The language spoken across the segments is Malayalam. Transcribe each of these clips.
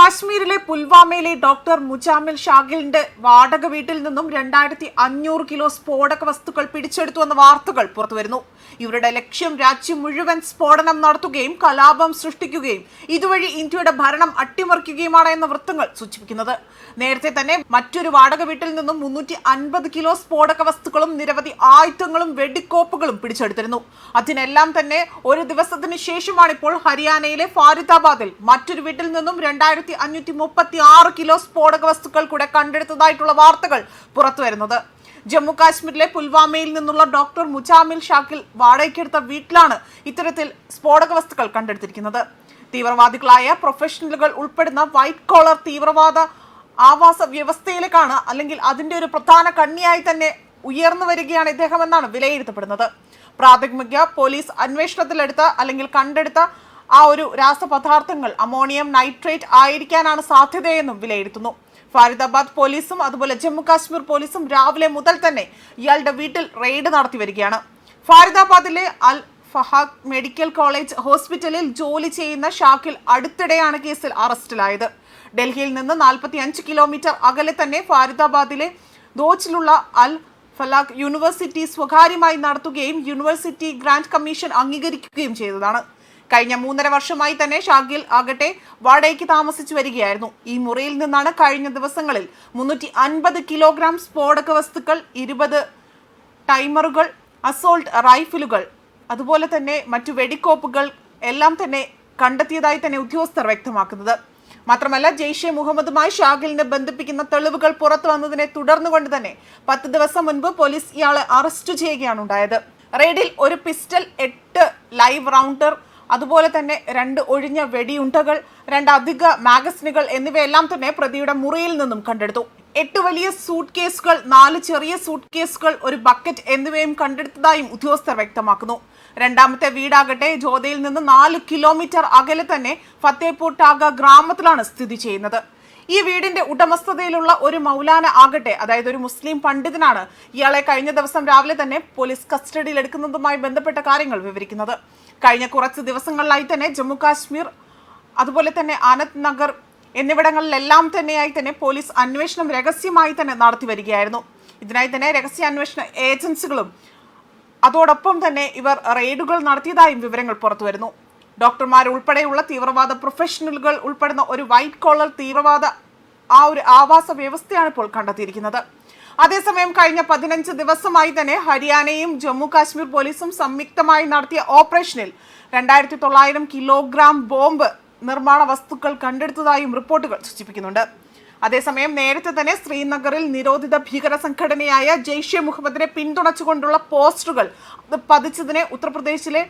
കാശ്മീരിലെ പുൽവാമയിലെ ഡോക്ടർ മുജാമിൽ ഷാഗിലിന്റെ വാടക വീട്ടിൽ നിന്നും രണ്ടായിരത്തി അഞ്ഞൂറ് കിലോ സ്ഫോടക വസ്തുക്കൾ പിടിച്ചെടുത്തു എന്ന വാർത്തകൾ പുറത്തുവരുന്നു. ഇവരുടെ ലക്ഷ്യം രാജ്യം മുഴുവൻ സ്ഫോടനം നടത്തുകയും കലാപം സൃഷ്ടിക്കുകയും ഇതുവഴി ഇന്ത്യയുടെ ഭരണം അട്ടിമറിക്കുകയുമാണ് എന്ന വൃത്തങ്ങൾ സൂചിപ്പിക്കുന്നത്. നേരത്തെ തന്നെ മറ്റൊരു വാടക വീട്ടിൽ നിന്നും മുന്നൂറ്റി അൻപത് കിലോ സ്ഫോടക വസ്തുക്കളും നിരവധി ആയുധങ്ങളും വെടിക്കോപ്പുകളും പിടിച്ചെടുത്തിരുന്നു. അതിനെല്ലാം തന്നെ ഒരു ദിവസത്തിന് ശേഷമാണ് ഇപ്പോൾ ഹരിയാനയിലെ ഫാരിദാബാദിൽ മറ്റൊരു വീട്ടിൽ നിന്നും രണ്ടായിരത്തി അഞ്ഞൂറ്റി മുപ്പത്തി ആറ് കിലോ സ്ഫോടക വസ്തുക്കൾ കൂടെ കണ്ടെടുത്തതായിട്ടുള്ള വാർത്തകൾ പുറത്തുവരുന്നത് ജമ്മു കാശ്മീരിലെ പുൽവാമയിൽ നിന്നുള്ള ഡോക്ടർ മുജാമിൽ ഷാക്കിൽ വാടകയ്ക്കെടുത്ത വീട്ടിലാണ് ഇത്തരത്തിൽ സ്ഫോടക വസ്തുക്കൾ കണ്ടെടുത്തിരിക്കുന്നത്. തീവ്രവാദികളായ പ്രൊഫഷണലുകൾ ഉൾപ്പെടുന്ന വൈറ്റ് കോളർ തീവ്രവാദ ആവാസ വ്യവസ്ഥയിലേക്കാണ് അല്ലെങ്കിൽ അതിന്റെ ഒരു പ്രധാന കണ്ണിയായി തന്നെ ഉയർന്നു വരികയാണ് ഇദ്ദേഹം എന്നാണ് വിലയിരുത്തപ്പെടുന്നത്. പ്രാഥമിക പോലീസ് അന്വേഷണത്തിലെടുത്ത അല്ലെങ്കിൽ കണ്ടെടുത്ത ആ ഒരു രാസപദാർത്ഥങ്ങൾ അമോണിയം നൈട്രേറ്റ് ആയിരിക്കാനാണ് സാധ്യതയെന്നും വിലയിരുത്തുന്നു. ഫരീദാബാദ് പോലീസും അതുപോലെ ജമ്മു കാശ്മീർ പോലീസും രാവിലെ മുതൽ തന്നെ ഇയാളുടെ വീട്ടിൽ റെയ്ഡ് നടത്തി വരികയാണ്. ഫരീദാബാദിലെ അൽ ഫഹാദ് മെഡിക്കൽ കോളേജ് ഹോസ്പിറ്റലിൽ ജോലി ചെയ്യുന്ന ഷാക്കിൽ അടുത്തിടെയാണ് കേസിൽ അറസ്റ്റിലായത്. ഡൽഹിയിൽ നിന്ന് നാൽപ്പത്തി അഞ്ച് കിലോമീറ്റർ അകലെ തന്നെ ഫാരിദാബാദിലെ ദോച്ചിലുള്ള അൽ ഫലാഖ് യൂണിവേഴ്സിറ്റി സ്വകാര്യമായി നടത്തുകയും യൂണിവേഴ്സിറ്റി ഗ്രാന്റ് കമ്മീഷൻ അംഗീകരിക്കുകയും ചെയ്തതാണ്. കഴിഞ്ഞ മൂന്നര വർഷമായി തന്നെ ഷാഗിൽ ആകട്ടെ വാടകയ്ക്ക് താമസിച്ചു വരികയായിരുന്നു. ഈ മുറിയിൽ നിന്നാണ് കഴിഞ്ഞ ദിവസങ്ങളിൽ മുന്നൂറ്റി അൻപത് കിലോഗ്രാം സ്ഫോടക വസ്തുക്കൾ ഇരുപത് ടൈമറുകൾ അസോൾട്ട് റൈഫിലുകൾ അതുപോലെ തന്നെ മറ്റു വെടിക്കോപ്പുകൾ എല്ലാം തന്നെ കണ്ടെത്തിയതായി തന്നെ ഉദ്യോഗസ്ഥർ വ്യക്തമാക്കുന്നത്. മാത്രമല്ല ജെയ്ഷെ മുഹമ്മദുമായി ഷാഗിലിനെ ബന്ധിപ്പിക്കുന്ന തെളിവുകൾ പുറത്തു വന്നതിനെ തുടർന്നുകൊണ്ട് തന്നെ പത്ത് ദിവസം മുൻപ് പോലീസ് ഇയാളെ അറസ്റ്റ് ചെയ്യുകയാണ് ഉണ്ടായത്. റെയ്ഡിൽ ഒരു പിസ്റ്റൽ എട്ട് ലൈവ് റൗണ്ടർ അതുപോലെ തന്നെ രണ്ട് ഒഴിഞ്ഞ വെടിയുണ്ടകൾ രണ്ട് അധിക മാഗസിനുകൾ എന്നിവയെല്ലാം തന്നെ പ്രതിയുടെ മുറിയിൽ നിന്നും കണ്ടെടുത്തു. എട്ട് വലിയ സൂട്ട് കേസുകൾ നാല് ചെറിയ സൂട്ട് കേസുകൾ ഒരു ബക്കറ്റ് എന്നിവയും കണ്ടെടുത്തതായും ഉദ്യോഗസ്ഥർ വ്യക്തമാക്കുന്നു. രണ്ടാമത്തെ വീടാകട്ടെ ജോധയിൽ നിന്ന് നാല് കിലോമീറ്റർ അകലെ തന്നെ ഫത്തേപൂർ ടാഗ ഗ്രാമത്തിലാണ് സ്ഥിതി ചെയ്യുന്നത്. ഈ വീടിന്റെ ഉടമസ്ഥതയിലുള്ള ഒരു മൗലാന ആകട്ടെ അതായത് ഒരു മുസ്ലിം പണ്ഡിതനാണ് ഇയാളെ കഴിഞ്ഞ ദിവസം രാവിലെ തന്നെ പോലീസ് കസ്റ്റഡിയിൽ എടുക്കുന്നതുമായി ബന്ധപ്പെട്ട കാര്യങ്ങൾ വിവരിക്കുന്നത്. കഴിഞ്ഞ കുറച്ച് ദിവസങ്ങളിലായി തന്നെ ജമ്മു കാശ്മീർ അതുപോലെ തന്നെ ആനന്ദ് നഗർ എന്നിവിടങ്ങളിലെല്ലാം തന്നെയായി തന്നെ പോലീസ് അന്വേഷണം രഹസ്യമായി തന്നെ നടത്തി വരികയായിരുന്നു. ഇതിനായി തന്നെ രഹസ്യ അന്വേഷണ ഏജൻസികളും അതോടൊപ്പം തന്നെ ഇവർ റെയ്ഡുകൾ നടത്തിയതായും വിവരങ്ങൾ പുറത്തുവരുന്നു. ഡോക്ടർമാർ ഉൾപ്പെടെയുള്ള തീവ്രവാദ പ്രൊഫഷണലുകൾ ഉൾപ്പെടുന്ന ഒരു വൈറ്റ് കോളർ തീവ്രവാദ ആ ഒരു ആവാസ വ്യവസ്ഥയാണ് ഇപ്പോൾ കണ്ടെത്തിയിരിക്കുന്നത്. അതേസമയം കഴിഞ്ഞ പതിനഞ്ച് ദിവസമായി തന്നെ ഹരിയാനയും ജമ്മു കാശ്മീർ പോലീസും സംയുക്തമായി നടത്തിയ ഓപ്പറേഷനിൽ രണ്ടായിരത്തി തൊള്ളായിരം കിലോഗ്രാം ബോംബ് നിർമ്മാണ വസ്തുക്കൾ കണ്ടെടുത്തതായും റിപ്പോർട്ടുകൾ സൂചിപ്പിക്കുന്നുണ്ട്. അതേസമയം നേരത്തെ തന്നെ ശ്രീനഗറിൽ നിരോധിത ഭീകര സംഘടനയായ ജെയ്ഷെ മുഹമ്മദിനെ പിന്തുണച്ചുകൊണ്ടുള്ള പോസ്റ്ററുകൾ പതിച്ചതിനെ ഉത്തർപ്രദേശിലെ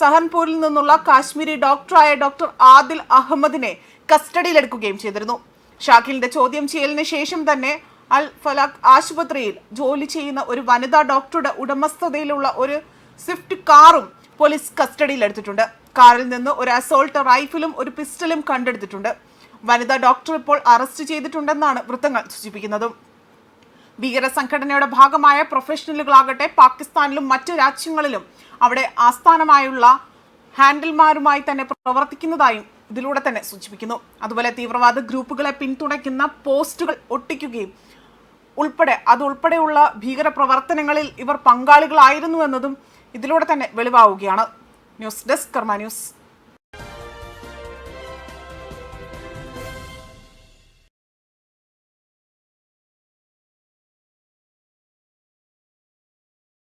സഹൻപൂരിൽ നിന്നുള്ള കാശ്മീരി ഡോക്ടറായ ഡോക്ടർ ആദിൽ അഹമ്മദിനെ കസ്റ്റഡിയിലെടുക്കുകയും ചെയ്തിരുന്നു. ഷാഖിലിന്റെ ചോദ്യം ചെയ്യലിന് ശേഷം തന്നെ അൽ ഫലാഖ് ആശുപത്രിയിൽ ജോലി ചെയ്യുന്ന ഒരു വനിതാ ഡോക്ടറുടെ ഉടമസ്ഥതയിലുള്ള ഒരു സ്വിഫ്റ്റ് കാറും പോലീസ് കസ്റ്റഡിയിലെടുത്തിട്ടുണ്ട്. കാറിൽ നിന്ന് ഒരു അസോൾട്ട് റൈഫിലും ഒരു പിസ്റ്റലും കണ്ടെടുത്തിട്ടുണ്ട്. വനിതാ ഡോക്ടർ ഇപ്പോൾ അറസ്റ്റ് ചെയ്തിട്ടുണ്ടെന്നാണ് വൃത്തങ്ങൾ സൂചിപ്പിക്കുന്നതും. ഭീകര സംഘടനയുടെ ഭാഗമായ പ്രൊഫഷണലുകളാകട്ടെ പാകിസ്ഥാനിലും മറ്റു രാജ്യങ്ങളിലും അവിടെ ആസ്ഥാനമായുള്ള ഹാൻഡിൽമാരുമായി തന്നെ പ്രവർത്തിക്കുന്നതായും ഇതിലൂടെ തന്നെ സൂചിപ്പിക്കുന്നു. അതുപോലെ തീവ്രവാദ ഗ്രൂപ്പുകളെ പിന്തുണയ്ക്കുന്ന പോസ്റ്റുകൾ ഒട്ടിക്കുകയും ഉൾപ്പെടെ അതുൾപ്പെടെയുള്ള ഭീകര പ്രവർത്തനങ്ങളിൽ ഇവർ പങ്കാളികളായിരുന്നു എന്നതും ഇതിലൂടെ തന്നെ വെളിവാവുകയാണ്. News desk Karma news.